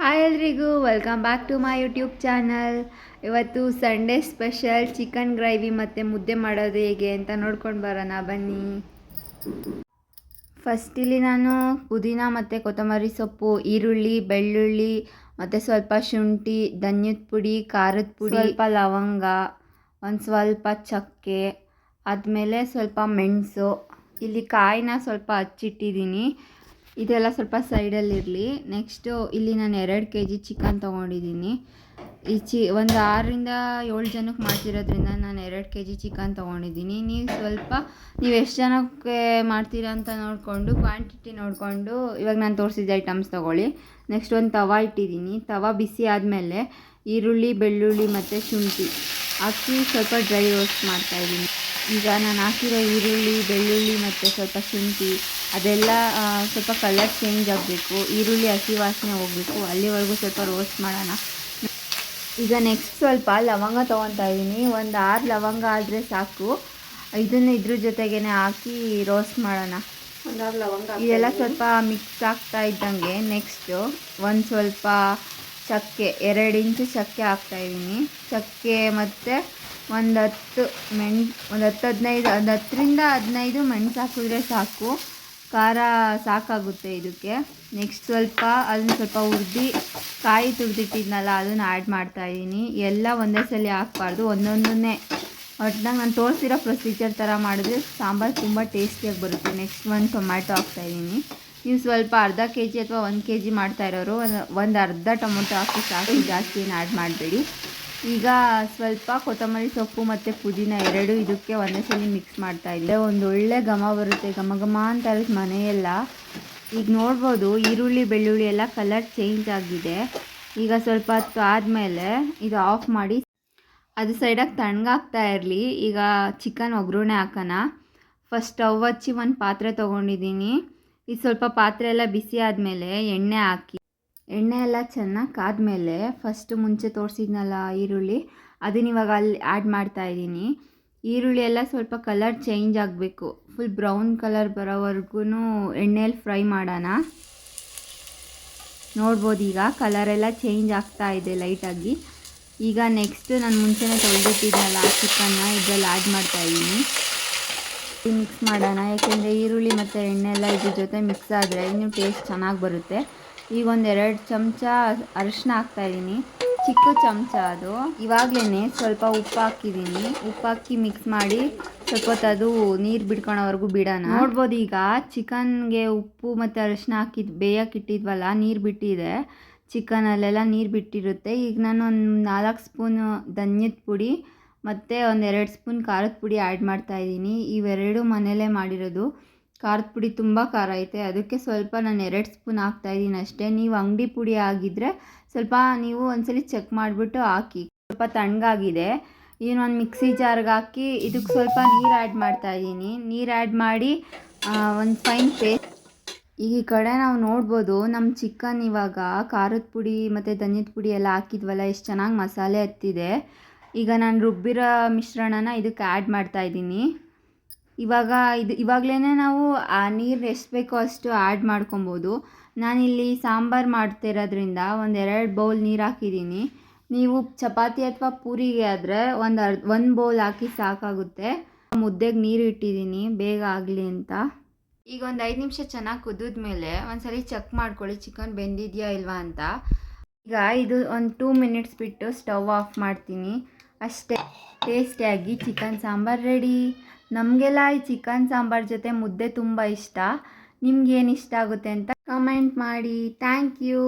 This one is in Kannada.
ಹಾಯ್ ಎಲ್ರಿಗೂ welcome back to my YouTube channel ಇವತ್ತು ಸಂಡೇ ಸ್ಪೆಷಲ್ ಚಿಕನ್ ಗ್ರೇವಿ ಮತ್ತು ಮುದ್ದೆ ಮಾಡೋದು ಹೇಗೆ ಅಂತ ನೋಡ್ಕೊಂಡು ಬರೋಣ ಬನ್ನಿ. ಫಸ್ಟ್ ಇಲ್ಲಿ ನಾನು ಪುದೀನ ಮತ್ತು ಕೊತ್ತಂಬರಿ ಸೊಪ್ಪು ಈರುಳ್ಳಿ ಬೆಳ್ಳುಳ್ಳಿ ಮತ್ತು ಸ್ವಲ್ಪ ಶುಂಠಿ ಧನ್ಯದ ಪುಡಿ ಖಾರದ ಪುಡಿ ಸ್ವಲ್ಪ ಲವಂಗ ಒಂದು ಸ್ವಲ್ಪ ಚಕ್ಕೆ ಆದಮೇಲೆ ಸ್ವಲ್ಪ ಮೆಣಸು. ಇಲ್ಲಿ ಕಾಯಿನ ಸ್ವಲ್ಪ ಹಚ್ಚಿಟ್ಟಿದ್ದೀನಿ. ಇದೆಲ್ಲ ಸ್ವಲ್ಪ ಸೈಡಲ್ಲಿರಲಿ ನೆಕ್ಸ್ಟು ಇಲ್ಲಿ ನಾನು ಎರಡು ಕೆ ಜಿ ಚಿಕನ್ ತೊಗೊಂಡಿದ್ದೀನಿ. ಈ ಚಿ, ಒಂದು ಆರರಿಂದ ಏಳು ಜನಕ್ಕೆ ಮಾಡ್ತಿರೋದ್ರಿಂದ ನಾನು ಎರಡು ಕೆ ಜಿ ಚಿಕನ್ ತೊಗೊಂಡಿದ್ದೀನಿ. ನೀವು ಸ್ವಲ್ಪ, ನೀವು ಎಷ್ಟು ಜನಕ್ಕೆ ಮಾಡ್ತೀರಾ ಅಂತ ನೋಡಿಕೊಂಡು ಕ್ವಾಂಟಿಟಿ ನೋಡಿಕೊಂಡು, ಇವಾಗ ನಾನು ತೋರಿಸಿದ ಐಟಮ್ಸ್ ತೊಗೊಳ್ಳಿ. ನೆಕ್ಸ್ಟ್ ಒಂದು ತವ ಇಟ್ಟಿದ್ದೀನಿ. ತವ ಬಿಸಿ ಆದಮೇಲೆ ಈರುಳ್ಳಿ, ಬೆಳ್ಳುಳ್ಳಿ ಮತ್ತು ಶುಂಠಿ ಹಾಕಿ ಸ್ವಲ್ಪ ಡ್ರೈ ರೋಸ್ಟ್ ಮಾಡ್ತಾಯಿದ್ದೀನಿ ಈಗ ನಾನು ಹಾಕಿರೋ ಈರುಳ್ಳಿ, ಬೆಳ್ಳುಳ್ಳಿ ಮತ್ತು ಸ್ವಲ್ಪ ಶುಂಠಿ ಅದೆಲ್ಲ ಸ್ವಲ್ಪ ಕಲರ್ ಚೇಂಜ್ ಆಗಬೇಕು. ಈರುಳ್ಳಿ ಹಸಿ ವಾಸನೆ ಹೋಗಬೇಕು. ಅಲ್ಲಿವರೆಗೂ ಸ್ವಲ್ಪ ರೋಸ್ಟ್ ಮಾಡೋಣ. ಈಗ ನೆಕ್ಸ್ಟ್ ಸ್ವಲ್ಪ ಲವಂಗ ತೊಗೊತಾ ಇದ್ದೀನಿ. ಒಂದು ಆರು ಲವಂಗ ಆದರೆ ಸಾಕು. ಇದನ್ನು ಇದ್ರ ಜೊತೆಗೇ ಹಾಕಿ ರೋಸ್ಟ್ ಮಾಡೋಣ. ಒಂದಾರು ಲವಂಗ ಇದೆಲ್ಲ ಸ್ವಲ್ಪ ಮಿಕ್ಸ್ ಆಗ್ತಾ ಇದ್ದಂಗೆ ನೆಕ್ಸ್ಟು ಒಂದು ಸ್ವಲ್ಪ ಚಕ್ಕೆ ಎರಡು ಇಂಚು ಚಕ್ಕೆ ಹಾಕ್ತಾಯಿದ್ದೀನಿ ಚಕ್ಕೆ ಮತ್ತು ಒಂದು ಹತ್ತು ಮೆಣ್ ಒಂದು ಹತ್ತು ಹದಿನೈದು ಒಂದು ಹತ್ತರಿಂದ ಹದಿನೈದು ಮೆಣಸು ಹಾಕಿದ್ರೆ ಸಾಕು. ಖಾರ ಸಾಕಾಗುತ್ತೆ ಇದಕ್ಕೆ. ನೆಕ್ಸ್ಟ್ ಸ್ವಲ್ಪ ಅದನ್ನ ಸ್ವಲ್ಪ ಉರ್ದು ಕಾಯಿ ತುರಿದಿಟ್ಟಿದ್ನಲ್ಲ, ಅದನ್ನು ಆ್ಯಡ್ ಮಾಡ್ತಾಯಿದ್ದೀನಿ ಎಲ್ಲ ಒಂದೇ ಸಲ ಹಾಕ್ಬಾರ್ದು, ಒಂದೊಂದನ್ನೇ. ಒಟ್ನಾಗ ನಾನು ತೋರಿಸಿರೋ ಪ್ರೊಸೀಜರ್ ಥರ ಮಾಡಿದ್ರೆ ಸಾಂಬಾರು ತುಂಬ ಟೇಸ್ಟಿಯಾಗಿ ಬರುತ್ತೆ. ನೆಕ್ಸ್ಟ್ ಒಂದು ಟೊಮ್ಯಾಟೊ ಹಾಕ್ತಾಯಿದ್ದೀನಿ ನೀವು ಸ್ವಲ್ಪ ಅರ್ಧ ಕೆ ಜಿ ಅಥವಾ ಒಂದು ಕೆ ಜಿ ಮಾಡ್ತಾ ಇರೋರು, ಒಂದು ಒಂದು ಅರ್ಧ ಟೊಮೊಟೊ ಹಾಕಿ ಸಾಕು ಜಾಸ್ತಿ ಏನು ಆ್ಯಡ್ ಮಾಡಬೇಡಿ. ಈಗ ಸ್ವಲ್ಪ ಕೊತ್ತಂಬರಿ ಸೊಪ್ಪು ಮತ್ತು ಪುದೀನ ಎರಡು ಇದಕ್ಕೆ ಒಂದೇ ಸಲ ಮಿಕ್ಸ್ ಮಾಡ್ತಾ ಇದ್ದೆ. ಒಂದು ಒಳ್ಳೆ ಘಮ ಬರುತ್ತೆ, ಘಮ ಘಮ ಅಂತ ಮನೆಯೆಲ್ಲ. ಈಗ ನೋಡ್ಬೋದು, ಈರುಳ್ಳಿ, ಬೆಳ್ಳುಳ್ಳಿ ಎಲ್ಲ ಕಲರ್ ಚೇಂಜ್ ಆಗಿದೆ. ಈಗ ಸ್ವಲ್ಪ ಹೊತ್ತು ಆದಮೇಲೆ ಇದು ಆಫ್ ಮಾಡಿ, ಅದು ಸೈಡಾಗಿ ತಣ್ಣಗಾಗ್ತಾ ಇರಲಿ. ಈಗ ಚಿಕನ್ ಒಗ್ಗರಣೆ ಹಾಕೋಣ. ಫಸ್ಟ್ ಸ್ಟವ್ ಹಚ್ಚಿ ಒಂದು ಪಾತ್ರೆ ತೊಗೊಂಡಿದ್ದೀನಿ. ಇದು ಸ್ವಲ್ಪ ಪಾತ್ರೆ ಎಲ್ಲ ಬಿಸಿ ಆದಮೇಲೆ ಎಣ್ಣೆ ಹಾಕಿ. ಎಣ್ಣೆ ಎಲ್ಲ ಚೆನ್ನಾಗಿ ಕಾದ್ಮೇಲೆ ಫಸ್ಟ್ ಮುಂಚೆ ತೋರಿಸಿದ್ನಲ್ಲ ಈರುಳ್ಳಿ ಅದನ್ನ ಇವಾಗ ಅಲ್ಲಿ ಆ್ಯಡ್ ಮಾಡ್ತಾ ಇದ್ದೀನಿ. ಈರುಳ್ಳಿ ಎಲ್ಲ ಸ್ವಲ್ಪ ಕಲರ್ ಚೇಂಜ್ ಆಗಬೇಕು. ಫುಲ್ ಬ್ರೌನ್ ಕಲರ್ ಬರೋವರೆಗೂ ಎಣ್ಣೆಯಲ್ಲಿ ಫ್ರೈ ಮಾಡೋಣ. ನೋಡ್ಬೋದು ಈಗ ಕಲರ್ ಎಲ್ಲ ಚೇಂಜ್ ಆಗ್ತಾ ಇದೆ ಲೈಟಾಗಿ ಈಗ ನೆಕ್ಸ್ಟ್ ನಾನು ಮುಂಚೆನೇ ತೊಳೆದಿಟ್ಟಿದ್ನಲ್ಲ ಆ ಚಿಕನ್ನ ಇದರಲ್ಲಿ ಆ್ಯಡ್ ಮಾಡ್ತಾ ಇದ್ದೀನಿ. ಮಿಕ್ಸ್ ಮಾಡೋಣ. ಯಾಕೆಂದರೆ ಈರುಳ್ಳಿ ಮತ್ತು ಎಣ್ಣೆ ಎಲ್ಲ ಇದ್ರ ಜೊತೆ ಮಿಕ್ಸ್ ಆದರೆ ಇನ್ನೂ ಟೇಸ್ಟ್ ಚೆನ್ನಾಗಿ ಬರುತ್ತೆ. ಈಗ ಒಂದು ಎರಡು ಚಮಚ ಅರಿಶಿನ ಹಾಕ್ತಾಯಿದ್ದೀನಿ ಚಿಕ್ಕ ಚಮಚ ಅದು. ಇವಾಗಲೇ ಸ್ವಲ್ಪ ಉಪ್ಪು ಹಾಕಿದ್ದೀನಿ. ಉಪ್ಪು ಹಾಕಿ ಮಿಕ್ಸ್ ಮಾಡಿ ಸ್ವಲ್ಪ ಅದು ನೀರು ಬಿಡ್ಕೊಳೋವರೆಗೂ ಬಿಡೋಣ. ನೋಡ್ಬೋದು ಈಗ ಚಿಕನ್ಗೆ ಉಪ್ಪು ಮತ್ತು ಅರಿಶಿನ ಹಾಕಿದ್ದು ಬೇಯಕ್ಕೆ ಇಟ್ಟಿದ್ವಲ್ಲ ನೀರು ಬಿಟ್ಟಿದೆ. ಚಿಕನಲ್ಲೆಲ್ಲ ನೀರು ಬಿಟ್ಟಿರುತ್ತೆ. ಈಗ ನಾನು ಒಂದು ನಾಲ್ಕು ಸ್ಪೂನು ಧನ್ಯದ ಪುಡಿ ಮತ್ತು ಒಂದೆರಡು ಸ್ಪೂನ್ ಖಾರದ ಪುಡಿ ಆ್ಯಡ್ ಮಾಡ್ತಾ ಇದ್ದೀನಿ. ಇವೆರಡು ಮನೇಲೇ ಮಾಡಿರೋದು. ಖಾರದ ಪುಡಿ ತುಂಬ ಖಾರ ಐತೆ. ಅದಕ್ಕೆ ಸ್ವಲ್ಪ ನಾನು ಎರಡು ಸ್ಪೂನ್ ಹಾಕ್ತಾ ಇದ್ದೀನಿ ಅಷ್ಟೇ. ನೀವು ಅಂಗಡಿ ಪುಡಿ ಆಗಿದ್ದರೆ ಸ್ವಲ್ಪ ನೀವು ಒಂದ್ಸಲಿ ಚೆಕ್ ಮಾಡಿಬಿಟ್ಟು ಹಾಕಿ. ಸ್ವಲ್ಪ ತಣ್ಣಗಾಗಿದೆ. ಈಗ ಒಂದು ಮಿಕ್ಸಿ ಜಾರ್ಗೆ ಹಾಕಿ ಇದಕ್ಕೆ ಸ್ವಲ್ಪ ನೀರು ಆ್ಯಡ್ ಮಾಡ್ತಾ ಇದ್ದೀನಿ. ನೀರು ಆ್ಯಡ್ ಮಾಡಿ ಒಂದು ಫೈನ್ ಪೇಸ್ಟ್ ಈ ಕಡೆ ನಾವು ನೋಡ್ಬೋದು ನಮ್ಮ ಚಿಕನ್ ಇವಾಗ ಖಾರದ ಪುಡಿ ಮತ್ತು ಧನ್ಯದ ಪುಡಿ ಎಲ್ಲ ಹಾಕಿದ್ವಲ್ಲ, ಎಷ್ಟು ಚೆನ್ನಾಗಿ ಮಸಾಲೆ ಹತ್ತಿದೆ. ಈಗ ನಾನು ರುಬ್ಬಿರೋ ಮಿಶ್ರಣನ ಇದಕ್ಕೆ ಆ್ಯಡ್ ಮಾಡ್ತಾ ಇದ್ದೀನಿ. ಇವಾಗ ಇದು ಇವಾಗಲೇ ನಾವು, ಆ ನೀರು ಎಷ್ಟು ಬೇಕೋ ಅಷ್ಟು ಆ್ಯಡ್ ಮಾಡ್ಕೊಬೋದು. ನಾನಿಲ್ಲಿ ಸಾಂಬಾರು ಮಾಡ್ತಿರೋದ್ರಿಂದ ಒಂದು ಎರಡು ಬೌಲ್ ನೀರು ಹಾಕಿದ್ದೀನಿ. ನೀವು ಚಪಾತಿ ಅಥವಾ ಪೂರಿಗೆ ಆದರೆ ಒಂದು ಅರ್ಧ, ಒಂದು ಬೌಲ್ ಹಾಕಿ ಸಾಕಾಗುತ್ತೆ. ಮುದ್ದೆಗೆ ನೀರು ಇಟ್ಟಿದ್ದೀನಿ, ಬೇಗ ಆಗಲಿ ಅಂತ. ಈಗ ಒಂದು ಐದು ನಿಮಿಷ ಚೆನ್ನಾಗಿ ಕುದಿದ್ಮೇಲೆ ಒಂದ್ಸಲಿ ಚೆಕ್ ಮಾಡ್ಕೊಳ್ಳಿ, ಚಿಕನ್ ಬೆಂದಿದೆಯಾ ಇಲ್ವಾ ಅಂತ. ಈಗ ಇದು ಒಂದು ಟೂ ಮಿನಿಟ್ಸ್ ಬಿಟ್ಟು ಸ್ಟವ್ ಆಫ್ ಮಾಡ್ತೀನಿ. ಅಷ್ಟೇ ಟೇಸ್ಟಿಯಾಗಿ ಚಿಕನ್ ಸಾಂಬಾರು ರೆಡಿ ನಮಗೆಲ್ಲ ಈ ಚಿಕನ್ ಸಾಂಬಾರ್ ಜೊತೆ ಮುದ್ದೆ ತುಂಬ ಇಷ್ಟ. ನಿಮ್ಗೇನು ಇಷ್ಟ ಆಗುತ್ತೆ ಅಂತ ಕಮೆಂಟ್ ಮಾಡಿ. Thank you